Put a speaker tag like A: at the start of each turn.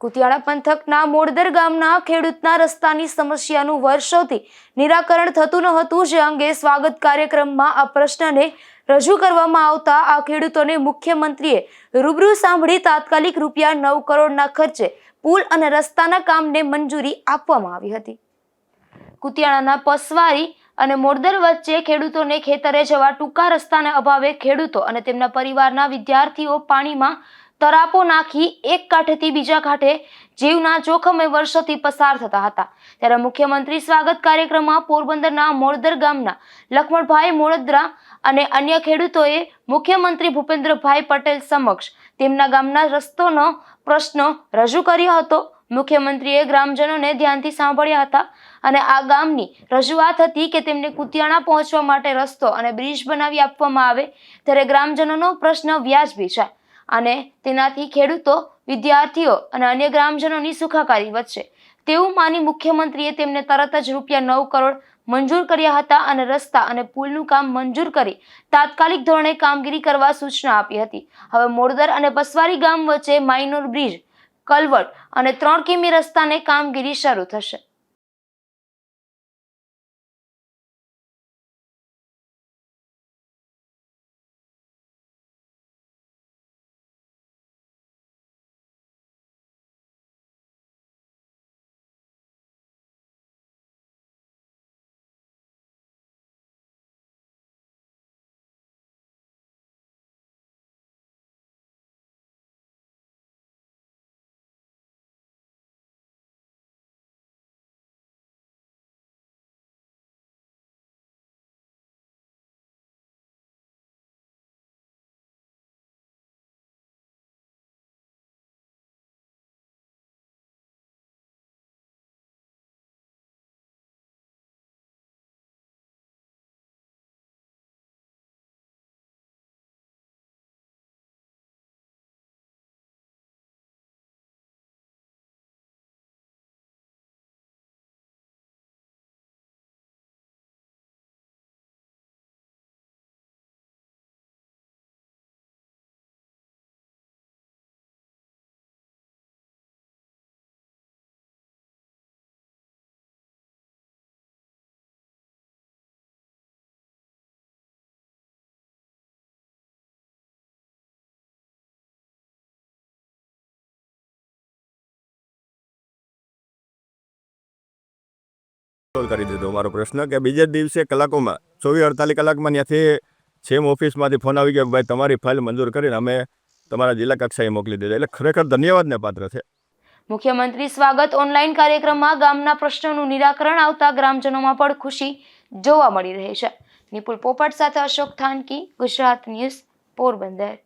A: કુતિયાણા પંથકના મોડદર ગામના ખેડૂતના રસ્તાની સમસ્યાનું વર્ષોથી નિરાકરણ થતું ન હતું, જે અંગે સ્વાગત કાર્યક્રમમાં આ પ્રશ્નને રજૂ કરવામાં આવતા આ ખેડૂતોને મુખ્યમંત્રીએ રૂબરૂ સાંભળી તાત્કાલિક રૂપિયા નવ કરોડના ખર્ચે પુલ અને રસ્તાના કામને મંજૂરી આપવામાં આવી હતી. કુતિયાણાના પસવારી અને મોડદર વચ્ચે ખેડૂતોને ખેતરે જવા ટૂંકા રસ્તાના અભાવે ખેડૂતો અને તેમના પરિવારના વિદ્યાર્થીઓ પાણીમાં તરાપો નાખી એક કાંઠેથી બીજા કાંઠે જીવના જોખમે વર્ષોથી પસાર થતા હતા. ત્યારે મુખ્યમંત્રી સ્વાગત કાર્યક્રમમાં પોરબંદરના મોળદર ગામના લક્ષ્મણભાઈ મોળદરા અને અન્ય ખેડૂતોએ મુખ્યમંત્રી ભૂપેન્દ્રભાઈ પટેલ સમક્ષ તેમના ગામના રસ્તોનો પ્રશ્ન રજૂ કર્યો હતો. મુખ્યમંત્રીએ ગ્રામજનોને ધ્યાનથી સાંભળ્યા હતા અને આ ગામની રજૂઆત હતી કે તેમને કુતિયાણા પહોંચવા માટે રસ્તો અને બ્રિજ બનાવી આપવામાં આવે. ત્યારે ગ્રામજનોનો પ્રશ્ન વ્યાજબી છે. અને તેનાથી ખેડૂતો, વિદ્યાર્થીઓ અને અન્ય ગ્રામજનોની સુખાકારી વધશે. તેવું માની મુખ્યમંત્રીએ તેમને તરત જ રૂપિયા નવ કરોડ મંજૂર કર્યા હતા અને રસ્તા અને પુલનું કામ મંજૂર કરી તાત્કાલિક ધોરણે કામગીરી કરવા સૂચના આપી હતી. હવે મોડદર અને બસવારી ગામ વચ્ચે માઇનોર બ્રિજ, કલવટ અને ત્રણ કિમી રસ્તાને કામગીરી શરૂ થશે.
B: સોલ્વ કરી દીધો મારો પ્રશ્ન કે બીજા દિવસે કલાકોમાં, ચોવીસ અડતાલીસ કલાકમાં ત્યાંથી સેમ ઓફિસમાંથી ફોન આવી ગયો ભાઈ તમારી ફાઇલ મંજૂર કરીને અમે તમારા જિલ્લા કક્ષાએ મોકલી દીધા. એટલે ખરેખર ધન્યવાદને પાત્ર છે.
A: મુખ્યમંત્રી સ્વાગત ઓનલાઈન કાર્યક્રમમાં ગામના પ્રશ્નોનું નિરાકરણ આવતા ગ્રામજનોમાં પણ ખુશી જોવા મળી રહી છે. નિપુલ પોપટ સાથે અશોક થાનકી, ગુજરાત ન્યૂઝ પોરબંદર.